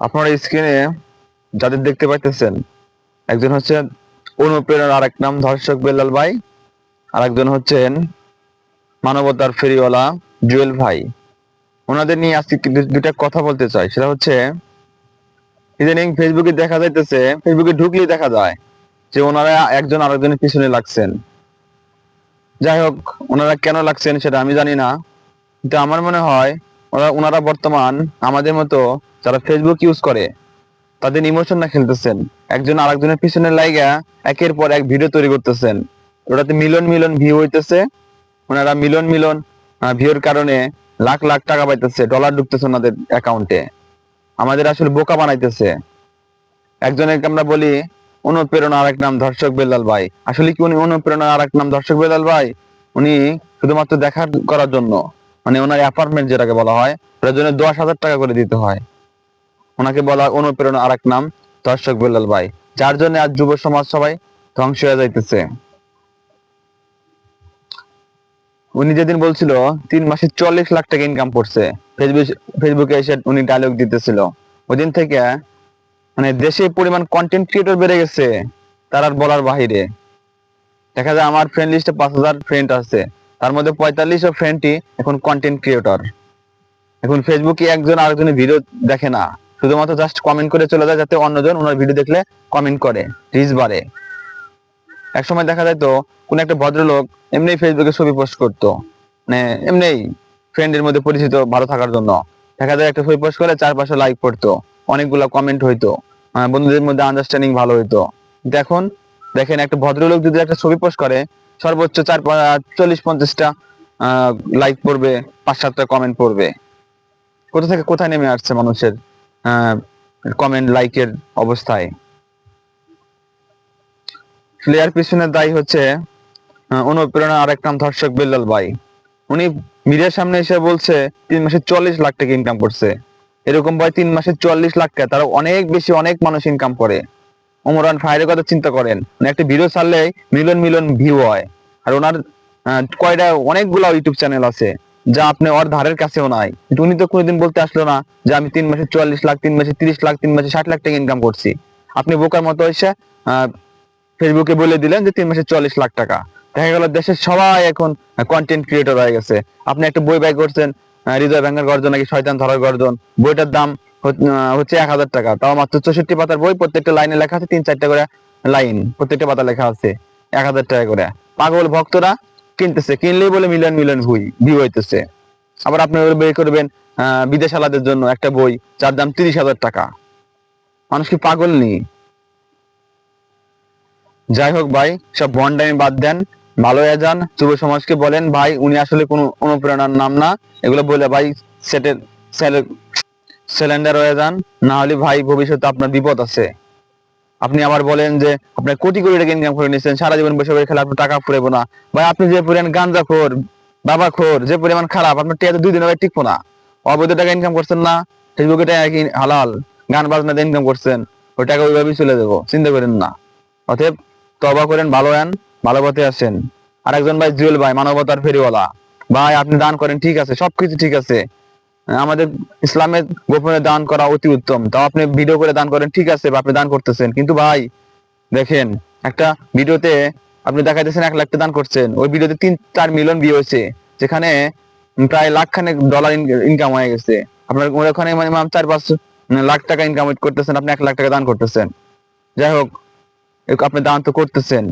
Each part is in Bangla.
আপনারা স্ক্রিনে যাদের দেখতে পাইতেছেন, একজন হচ্ছে অনুপ্রেরণার আরেক নাম, ধর্ষক বেলাল ভাই আর একজন হচ্ছেন মানবতার ফেরিওয়ালা জুয়েল ভাই। ওনাদের নিয়ে আজকে কি দু- দুইটা কথা বলতে চাই। সেটা হচ্ছে, ইদানিং ফেসবুকে দেখা যাইতেছে ফেসবুকে ঢুকলেই দেখা যায় যে ওনারা একজন আরেকজনের পিছনে লাগছেন। যাই হোক, ওনারা কেন লাগছেন সেটা আমি জানি না, কিন্তু আমার মনে হয় ওরা, ওনারা বর্তমান আমাদের মতো যারা ফেসবুক ইউজ করে, তাদের ইমোশন না খেলতেছেন। একজন আরেকজনের পিছনে লাইগা একের পর এক ভিডিও তৈরি করতেছেন। ওটাতে মিলন মিলন ভিউ হইতেছে। ওনারা মিলন মিলন ভিউর কারণে লাখ লাখ টাকা পাইতেছে ডলার ঢুকতেছে ওনাদের অ্যাকাউন্টে আমাদের আসলে বোকা বানাইতেছে। একজনের আমরা বলি অনুপ্রেরণা আরেক নাম ধর্ষক বেলাল ভাই। আসলে কি উনি অনুপ্রেরণা আরেক নাম ধর্ষক বেলাল ভাই? উনি শুধুমাত্র দেখা করার জন্য। মানে ওনার অ্যাপার্টমেন্ট যেটাকে বলা হয় জন্য দশ হাজার টাকা করে দিতে হয়। ওনাকে বলা অনুপ্রেরণা আরেক নাম, দর্শক বেলাল ভাই। যার জন্য আজ যুব সমাজ সবাই ধ্বংস হয়ে যাইতেছে। উনি যেদিন বলছিল, তিন মাসে চল্লিশ লাখ টাকা ইনকাম করছে। ফেসবুক ফেসবুকে এসে উনি ডায়লগ দিতেছিল। ওদিন থেকে মানে দেশে পরিমাণ কন্টেন্ট ক্রিয়েটর বেড়ে গেছে, তার আর বলার বাহিরে। দেখা যায় আমার ফ্রেন্ড লিস্টে পাঁচ হাজার ফ্রেন্ড আছে। তার মধ্যে পঁয়তাল্লিশ ফ্রেন্ডই এখন কন্টেন্ট ক্রিয়েটর এখন ফেসবুকে একজন আরেকজনের ভিডিও দেখে না। শুধুমাত্র জাস্ট কমেন্ট করে চলে যায় যাতে অন্যজন ওনার ভিডিও দেখলে কমেন্ট করে। রিচ বাড়ে। এক সময় দেখা যায় তো কোন একটা ভদ্রলোক এমনি ফেসবুকে ছবি পোস্ট করতো। মানে এমনি ফ্রেন্ডের মধ্যে পরিচিত ভালো থাকার জন্য। দেখা যায় একটা ছবি পোস্ট করে চারপাশে লাইক পড়তো। অনেকগুলো কমেন্ট হইতো। আহ, বন্ধুদের মধ্যে আন্ডারস্ট্যান্ডিং ভালো হইতো। এখন দেখেন একটা ভদ্রলোক যদি একটা ছবি পোস্ট করে সর্বোচ্চ চার চল্লিশ পঞ্চাশটা লাইক পড়বে, পাঁচ সাতটা কমেন্ট পড়বে। কোথা থেকে কোথায় নেমে আসছে মানুষের কমেন্ট লাইকের অবস্থায়? প্লেয়ার পিছনে দায়ী হচ্ছে অনুপ্রেরণা আরেক নাম ধর্ষক বেল্লাল ভাই। উনি মিডিয়ার সামনে এসে বলছে, তিন মাসে চল্লিশ লাখ টাকা ইনকাম করছে। এরকম ভাই তিন মাসে চল্লিশ লাখ টাকা, তারা অনেক বেশি অনেক মানুষ ইনকাম করে। ওমরান ফায়ারের কথা চিন্তা করেন। মানে একটা ভিডিও ছাড়লে মিলন মিলন ভিউ হয়। আর ওনার কয়টা, অনেকগুলো ইউটিউব চ্যানেল আছে, যা আপনি ওর ধারের কাছেও নাই। উনি তো কোনোদিন বলতে আসলো না যে আমি তিন মাসে চুয়াল্লিশ লাখ, তিন মাসে তিরিশ লাখ, তিন মাসে ষাট লাখ টাকা ইনকাম করছি। আপনি বোকার মতো এসে ফেসবুকে বলে দিলেন যে তিন মাসে চল্লিশ লাখ টাকা। দেখা গেল দেশের সবাই এখন কন্টেন্ট ক্রিয়েটর হয়ে গেছে। আপনি একটা বই বাই করছেন হৃদয় ভাঙ্গার গর্জন নাকি শয়তান ধরার গর্জন। বইটার দাম হচ্ছে এক হাজার টাকা। তাও মাত্র চৌষট্টি পাতার বই প্রত্যেকটা লাইনে লেখা আছে, তিন চারটা করে লাইন, প্রত্যেকটা পাতা লেখা আছে, এক হাজার টাকা করে। পাগল ভক্তরা কিনতেছে কিনলেই বলে মিলিয়ন মিলিয়ন ভুই ভিউ হইতেছে। আবার আপনি বের করবেন আহ, বিদেশ আলাদের জন্য একটা বই যার দাম তিরিশ হাজার টাকা। মানুষ কি পাগল নেই যাই হোক ভাই সব বন্ডামি বাদ দেন ভালো যান যুব সমাজকে বলেন ভাই উনি আসলে কোনো অনুপ্রেরণার নাম না। এগুলো বলে ভাই সেটের সিলিন্ডার হয়ে যান। না হলে ভাই ভবিষ্যতে আপনার বিপদ আছে। আপনি আবার বলেন যে আপনার কোটি কোটি টাকা ইনকাম করে নিচ্ছেন সারা জীবন বসে বসে খেলে আপনার টাকা ফুরেবো না। ভাই, আপনি যে পরিমাণ গাঞ্জা খোর, বাবা খোর, যে পরিমাণ খারাপ, আপনার টিয়া দুই দিন আগে টিকবো না। অবৈধ টাকা ইনকাম করছেন না ফেসবুকে টাকা হালাল? গান বাজনা ইনকাম করছেন, ওই টাকা ওইভাবেই চলে যাব, চিন্তা করেন না। অতএব তবা করেন, ভালো আন ভালো পথে আসেন। আর একজন ভাই, জুয়েল ভাই, মানবতার ফেরিওয়ালা। ভাই, আপনি দান করেন, ঠিক আছে, সবকিছু ঠিক আছে। আমাদের ইসলামের গোপনে দান করা অতি উত্তম। তাও আপনি ভিডিও করে দান করেন, ঠিক আছে বা আপনি দান করতেছেন। কিন্তু ভাই, দেখেন, একটা ভিডিওতে আপনি দেখাইতেছেন এক লাখ দান করছেন। ওই ভিডিওতে তিন, চার মিলিয়ন ভিউ হয়েছে, যেখানে প্রায় লাখ খানেক ডলার ইনকাম হয়ে গেছে। আপনার ওখানে মানে চার, পাঁচ লাখ টাকা ইনকাম করতেছেন, আপনি এক লাখ টাকা দান করতেছেন। যাই হোক আপনি দান তো করতেছেন।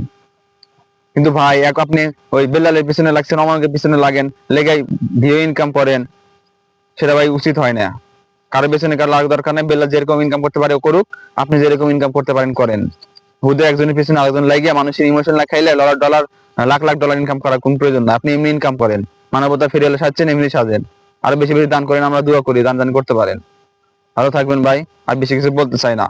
কিন্তু ভাই, এক, আপনি ওই বেলালের পিছনে লাগছেন অমানকের পিছনে লাগেন, লেগাই ভিউ ইনকাম করেন। সেটা ভাই উচিত হয় না। কারও পেছনে কারও লাগা দরকার নেই, বেলা যেরকম ইনকাম করতে পারে করুক, আপনি যেরকম ইনকাম করতে পারেন, করেন। হুদে একজনের পিছনে আরেকজন লাগিয়ে মানুষের ইমোশন খাইলে dollar dollar, lakh lakh dollar income করার কোন প্রয়োজন না। আপনি এমনি ইনকাম করেন। মানবতা ফিরে এলে সাজছেন, এমনি সাজেন। আরও বেশি বেশি দান করেন, আমরা দোয়া করি, দান দান করতে পারেন। ভালো থাকবেন ভাই, আর বেশি কিছু বলতে চাই না।